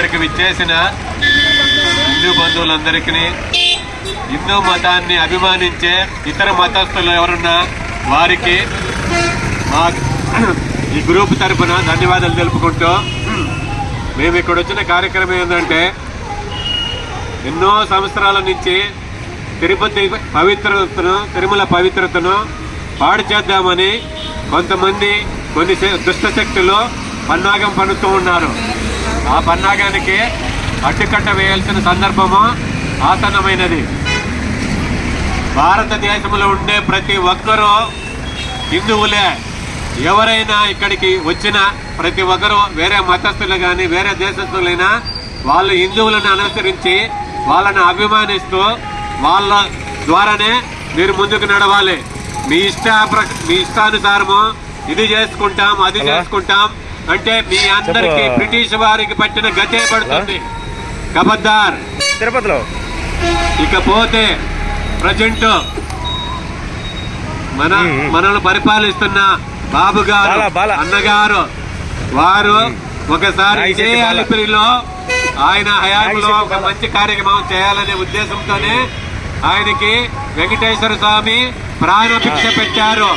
ఇక్కడికి విచ్చేసిన హిందూ బంధువులందరికీ హిందూ మతాన్ని అభిమానించే ఇతర మతస్థులు ఎవరున్నా వారికి మా ఈ గ్రూప్ తరఫున ధన్యవాదాలు తెలుపుకుంటూ మేము ఇక్కడ వచ్చిన కార్యక్రమం ఏంటంటే ఎన్నో సంవత్సరాల నుంచి తిరుపతి పవిత్రతను తిరుమల పవిత్రతను పాడు చేద్దామని కొంతమంది కొన్ని దుష్టశక్తులు దుష్ట శక్తులు పన్నాగం పన్నుతూ ఉన్నారు. ఆ పన్నాగానికి అడ్డుకట్ట వేయాల్సిన సందర్భము ఆసన్నమైనది. భారతదేశంలో ఉండే ప్రతి ఒక్కరూ హిందువులే. ఎవరైనా ఇక్కడికి వచ్చిన ప్రతి ఒక్కరూ వేరే మతస్థులు కానీ వేరే దేశస్తులైనా వాళ్ళు హిందువులను అనుసరించి వాళ్ళని అభిమానిస్తూ వాళ్ళ ద్వారానే మీరు ముందుకు నడవాలి. మీ ఇష్ట మీ ఇష్టానుసారము ఇది చేసుకుంటాం అది చేసుకుంటాం. అంటే మీ అందరికి. బ్రిటిష్ వారికి పట్టిన గతే పడుతుంది కబద్దార్ తిరుపతిలో ఇకపోతే ప్రజెంట్ మన. మనల్ని పరిపాలిస్తున్న బాబు గారు. అన్నగారు వారు ఒకసారి ఇదే. అలిపిరిలో ఆయన హయాంలో ఒక. మంచి కార్యక్రమం చేయాలనే ఉద్దేశంతోనే ఆయనకి వెంకటేశ్వర స్వామి ప్రాణభిక్ష పెట్టారు